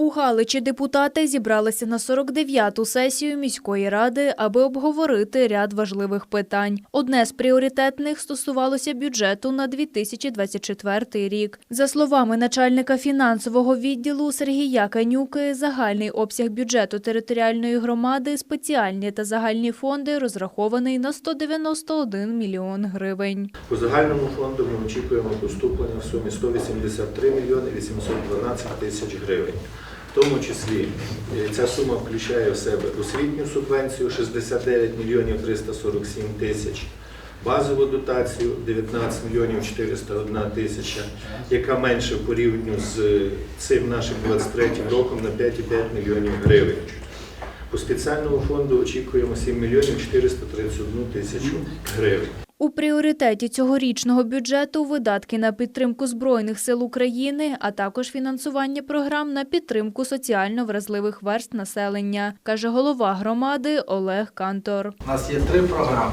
У Галичі депутати зібралися на 49-ту сесію міської ради, аби обговорити ряд важливих питань. Одне з пріоритетних стосувалося бюджету на 2024 рік. За словами начальника фінансового відділу Сергія Канюки, загальний обсяг бюджету територіальної громади, спеціальні та загальні фонди розрахований на 191 мільйон гривень. По загальному фонду ми очікуємо поступлення в сумі 183 мільйони 812 тисяч гривень. Тому числі е, ця сума включає в себе освітню субвенцію 69 мільйонів 347 тисяч, базову дотацію 19 мільйонів 401 тисяча, яка менше порівню з е, цим нашим 23 роком на 5,5 мільйонів гривень. По спеціальному фонду очікуємо 7 мільйонів 431 тисячу гривень. У пріоритеті цьогорічного бюджету видатки на підтримку Збройних сил України, а також фінансування програм на підтримку соціально вразливих верст населення, каже голова громади Олег Кантор. У нас є три програми.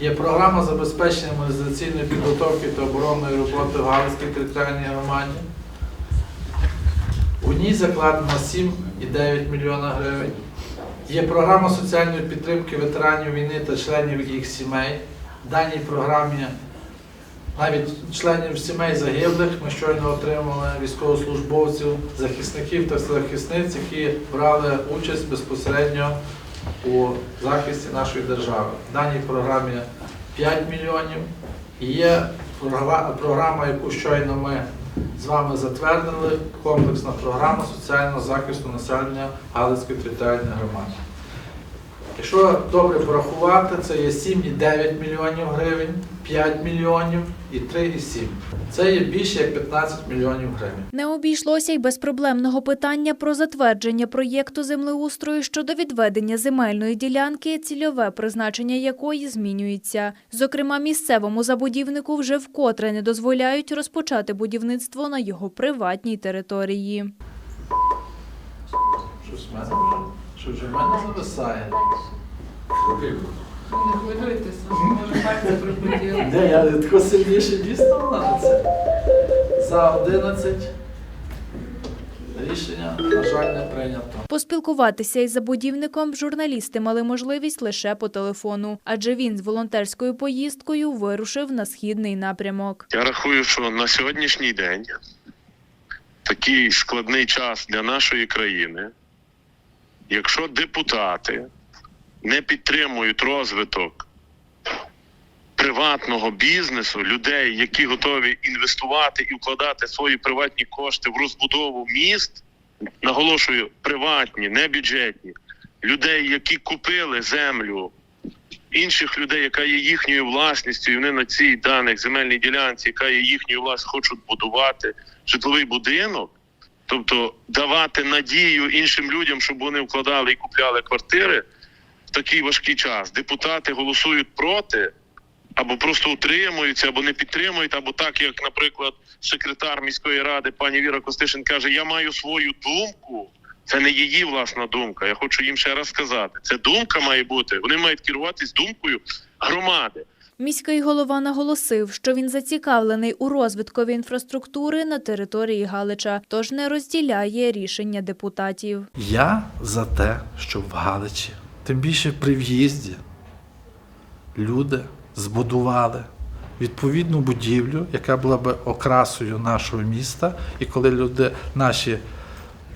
Є програма забезпечення мобілізаційної підготовки та оборонної роботи в Галицькій територіальній громаді. У ній закладено 7,9 мільйона гривень. Є програма соціальної підтримки ветеранів війни та членів їх сімей. Даній програмі навіть членів сімей загиблих ми щойно отримали військовослужбовців, захисників та захисниць, які брали участь безпосередньо у захисті нашої держави. В даній програмі 5 мільйонів. Є програма, яку щойно ми з вами затвердили, комплексна програма соціального захисту населення Галицької територіальної громади. Якщо добре порахувати, це є 7,9 мільйонів гривень, 5 мільйонів і 3,7. Це є більше як 15 мільйонів гривень. Не обійшлося й без проблемного питання про затвердження проєкту землеустрою щодо відведення земельної ділянки, цільове призначення якої змінюється. Зокрема, місцевому забудівнику вже вкотре не дозволяють розпочати будівництво на його приватній території. Щось мене що вже в мене зависає. Не хвилюйтеся, може пальці припотіли. Де я тако сильніше дійсно на це. За 11 рішення, на жаль, не прийнято. Поспілкуватися із забудівником журналісти мали можливість лише по телефону, адже він з волонтерською поїздкою вирушив на східний напрямок. Я рахую, що на сьогоднішній день такий складний час для нашої країни, якщо депутати не підтримують розвиток приватного бізнесу, людей, які готові інвестувати і вкладати свої приватні кошти в розбудову міст, наголошую, приватні, не бюджетні, людей, які купили землю інших людей, яка є їхньою власністю, і вони на цій даних земельній ділянці, яка є їхньою власністю, хочуть будувати житловий будинок, тобто давати надію іншим людям, щоб вони вкладали і купляли квартири в такий важкий час. Депутати голосують проти. Або просто утримуються, або не підтримують, або так, як, наприклад, секретар міської ради пані Віра Костишин каже: Я маю свою думку. Це не її власна думка. Я хочу їм ще раз сказати. Це думка має бути. Вони мають керуватись думкою громади. Міський голова наголосив, що він зацікавлений у розвиткові інфраструктури на території Галича, тож не розділяє рішення депутатів. Я за те, щоб в Галичі, тим більше при в'їзді, люди збудували відповідну будівлю, яка була би окрасою нашого міста. І коли люди наші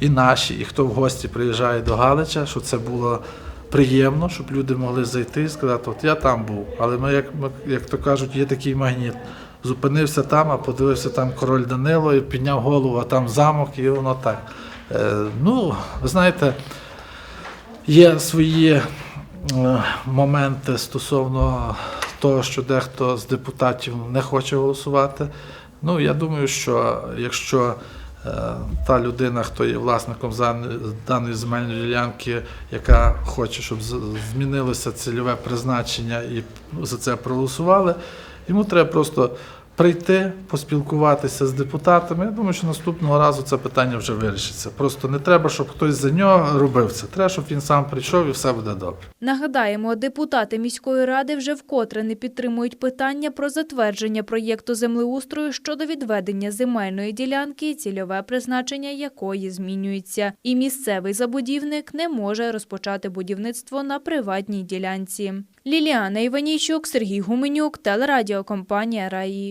і наші, і хто в гості приїжджає до Галича, щоб це було приємно, щоб люди могли зайти і сказати, от я там був. Але ми, як, як то кажуть, є такий магніт. Зупинився там, а подивився там король Данило і підняв голову, а там замок, і воно так. Е, ну, ви знаєте, є свої е, моменти стосовно того, що дехто з депутатів не хоче голосувати. Ну, я думаю, що якщо та людина, хто є власником даної земельної ділянки, яка хоче, щоб змінилося цільове призначення і за це проголосували, йому треба просто прийти, поспілкуватися з депутатами. Я думаю, що наступного разу це питання вже вирішиться. Просто не треба, щоб хтось за нього робив це. Треба, щоб він сам прийшов і все буде добре. Нагадаємо, депутати міської ради вже вкотре не підтримують питання про затвердження проєкту землеустрою щодо відведення земельної ділянки, цільове призначення якої змінюється. І місцевий забудівник не може розпочати будівництво на приватній ділянці. Ліліана Іванійчук, Сергій Гуменюк, телерадіокомпанія Раї.